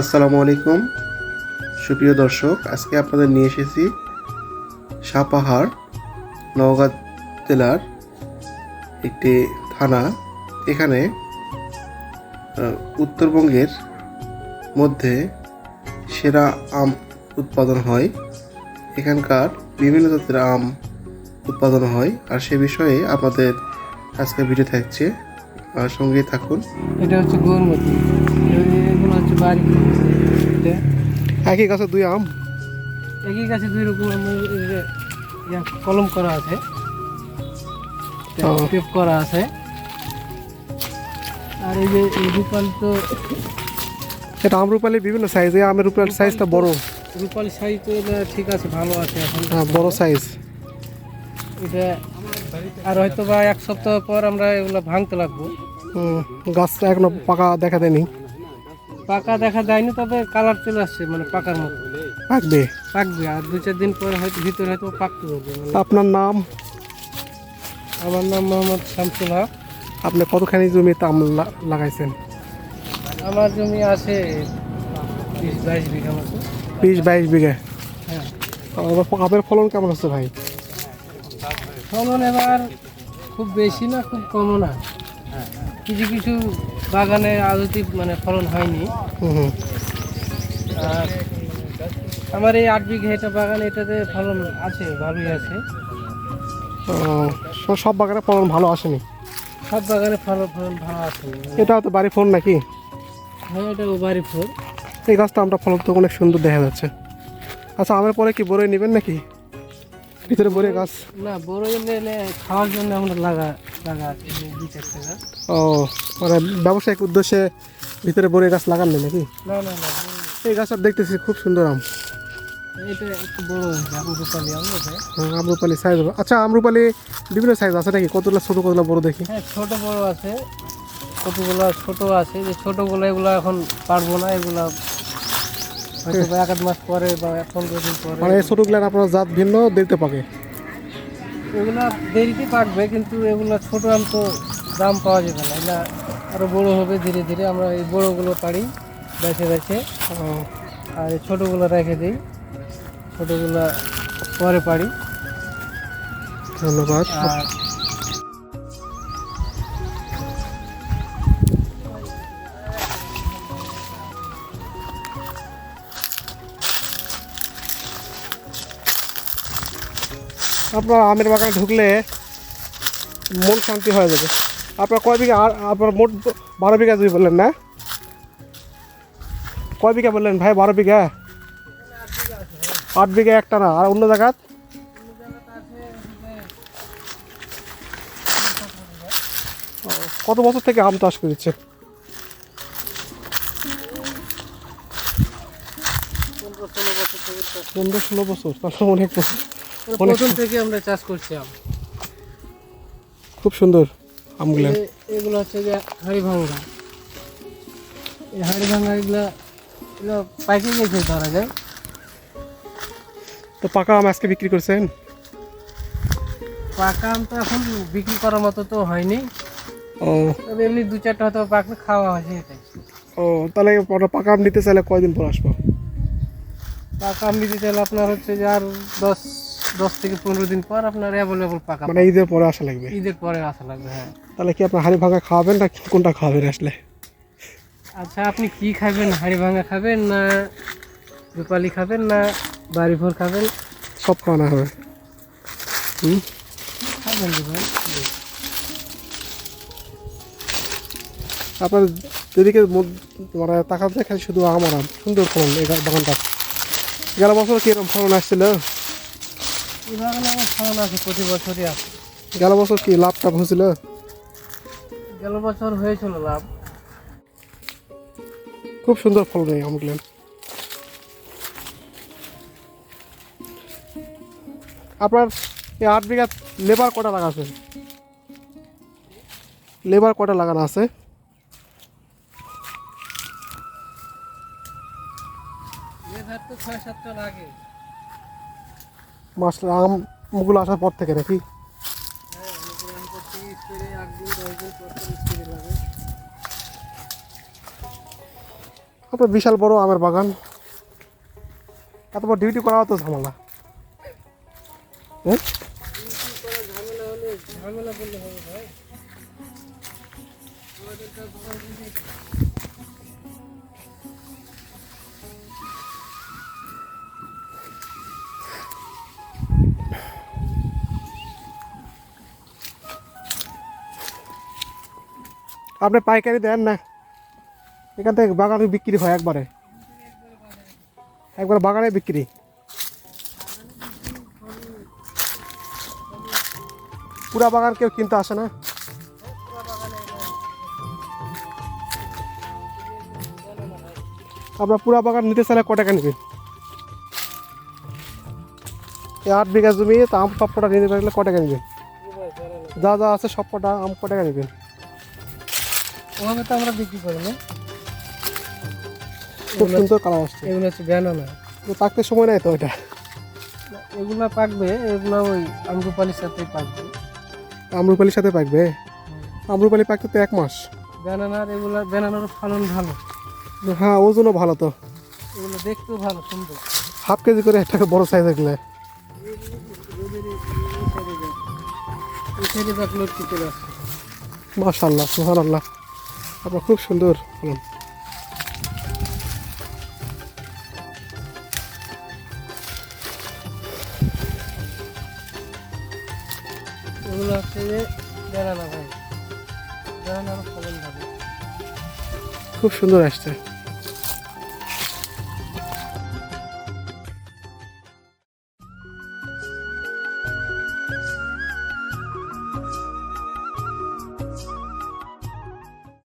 আসসালামু আলাইকুম। সুপ্রিয় দর্শক, আজকে আপনাদের নিয়ে এসেছি সাপাহাড় নওগাঁ জেলার একটি থানা। এখানে উত্তরবঙ্গের মধ্যে সেরা আম উৎপাদন হয়। এখানকার বিভিন্ন জাতের আম উৎপাদন হয়। আর সে বিষয়ে আপনাদের আজকে ভিডিও থাকছে। আর সঙ্গে থাকুন। এটা হচ্ছে গৌরমতি বাড়ি। একই গাছে দুই আম? একই গাছে দুই রকম কলম করা আছে। টেপ করা আছে। আর এই যে রূপাল তো এটা আমরুপালি বিভিন্ন সাইজ এই আমের রূপাল সাইজটা বড়। রূপাল সাইজ তো ঠিক আছে ভালো আছে এখন। হ্যাঁ বড় সাইজ এটা আর হয়তো বা এক সপ্তাহ পর আমরা এগুলো ভাঙতে লাগবো। গাছটা এখনও পাকা দেখা দেয়নি। পাকা দেখা যায়নি তবে কালার চলে আসছে মানে পাকার মতো। পাকবে? পাকবে আর দু চার দিন পরে হয়তো ভিতরে হয়তো পাকতে পারবে মানে আপনার নাম? আমার নাম মোহাম্মদ শামসুল হক। আপনি কতখানি জমিতে আম লা- লাগাইছেন? আমার জমি আছে বিশ বাইশ বিঘা মতো। বিশ বাইশ বিঘা? হ্যাঁ। আমের ফলন কেমন হচ্ছে ভাই? ফলন এবার খুব বেশি না খুব কমও না। কিছু কিছু বাগানে আদতি মানে ফলন হয়নি। হুম হুম। আর আমার এই আট বিঘা এটা বাগান এটাতে ফলন আছে ভালোই আছে। সব বাগানে ফলন ভালো আসেনি? সব বাগানে ফলন ফলন ভালো আছে এটাও তো বাড়ি ফোন নাকি? হ্যাঁ এটা ওবারি ফুল। এই গাছটা আমরা ফলন তো অনেক সুন্দর দেখা যাচ্ছে। আচ্ছা আমার পরে কি বড়ই নেবেন নাকি? ভিতরে বড়ে গাছ? না বড় এনে খাওয়ার জন্য আমরা লাগা লাগা আছে চারটে গাছ ও মানে ব্যবসায়িক উদ্দেশ্যে ভিতরে বড়ে গাছ লাগাননি নাকি? না না না এই গাছটা দেখতেছি খুব সুন্দর আম। এটা একটু বড় হ্যাঁ, আমরুপালি সাইজ আচ্ছা আমরুপালি বিভিন্ন সাইজ আছে নাকি? কতগুলো ছোট কতগুলো বড় দেখি। হ্যাঁ ছোট বড় আছে। কতগুলো ছোট আছে। যে ছোটগুলো এগুলো এখন পারব না এগুলো হয়তো এক আধ মাস পরে বা পনেরো দিন পরে। মানে এই ছোটগুলো আপনার জাত ভিন্ন দেখতে পাকে? এগুলো দেরিতে পাকবে কিন্তু এগুলো ছোট আম তো দাম পাওয়া যাবে না। এগুলো আরও বড় হবে ধীরে ধীরে। আমরা এই বড়গুলো পারি বেছে বেছে। আর এই ছোটগুলো রেখে দিই। ছোটগুলো পরে পারি ধন্যবাদ। আর আপনার আমের বাগানে ঢুকলে মন শান্তি হয়ে যাবে। আপনার কয় বিঘা আর আপনার মোট বারো বিঘা জমি বললেন না? কয় বিঘা বললেন ভাই, বারো বিঘা? আট বিঘা একটা না, আর অন্য জায়গা কত বছর থেকে আম চাষ করেছে? পনেরো ষোলো বছর তাহলে অনেক বছর। প্রথম থেকে আমরা চাষ করছি আম। খুব সুন্দর আমগুলো। এগুলো হচ্ছে যে হাড়ি ভাঙ্গা এই হাড়ি ভাঙ্গা এগুলো এগুলো পাইকে গেছে ধরা যায় তো পাকা আম আজকে বিক্রি করছেন? পাকা আম তো এখন বিক্রি করার মতো তো হয়নি। ও। তবে এমনি দু চারটা হয়তো পাকলে খাওয়া হয়েছে এটাই ও তাহলে পাকা আম নিতে চাইলে কয়দিন পর আসব? পাকা আম নিতে চাইলে আপনার হচ্ছে যে আর দশ দশ থেকে পনেরো দিন পর আপনার অ্যাভেলেবল পাকা মানে ঈদের পরে আসা লাগবে? ঈদের পরে আসা লাগবে হ্যাঁ। তাহলে কি আপনার হাড়ি ভাঙা খাওয়াবেন না কোনটা খাওয়াবেন আসলে? আচ্ছা আপনি কি খাবেন? হাড়ি ভাঙা খাবেন না রূপালি খাবেন না বাড়ি ভোর খাবেন? সব খাওয়ানো হবে। হুম? খাবেন রূপালি আপনার যেদিকে মানে তাকাতে দেখেন শুধু আমার আম সুন্দর ফলন এই বাগানটা গেল বছর কীরকম ফলন আসছিল এই বাগানে আমার ফলন আছে প্রতি বছরই আছে। গেল বছর কি লাভ টাভ হয়েছিল? গেল বছর হয়েছিল লাভ। খুব সুন্দর ফলন এই আমগুলো আপনার এই আট বিঘা লেবার কটা লাগাছে লেবার কটা লাগানো আছে? ছয় সাতটা লাগে। মাস আমগুলো আসার পর থেকে লাগে আপনার বিশাল বড় আমের বাগান। এত বড় ডিউটি করাও তো ঝামেলা। হ্যাঁ? আপনি পাইকারি দেন না। এখান থেকে বাগানে বিক্রি হয় একবারে। একবার বাগানে বিক্রি। পুরা বাগান কেউ কিনতে আসে না। আপনার পুরা বাগান নিতে চাইলে ক টাকা নেবেন? আট বিঘা জমি, তা আম সব কটা নিতে চাইলে ক টাকা নেবেন? যা যা আছে সব কটা আম ক টাকা নেবেন? ওভাবে তো আমরা বিক্রি করি না। খুব সুন্দর কালার আসছে। এগুলো হচ্ছে ব্যানানা তো পাকতে সময় নেই তো এটা? এগুলা পাকবে এগুলো ওই আমরুপালির সাথেই পাকবে। আমরুপালির সাথে পাকবে? আমরুপালি পাকতে তো এক মাস। ব্যানানার এগুলা ব্যানানার ফলন ভালো। হ্যাঁ ওজনও ভালো তো। এগুলো দেখতেও ভালো সুন্দর। হাফ কেজি করে একটা বড় সাইজ এগুলো মাশাল্লাহ সুহান আল্লাহ আপনার খুব সুন্দর ফলন। এগুলো হচ্ছে যে ভাই। ফলন খুব সুন্দর আসছে।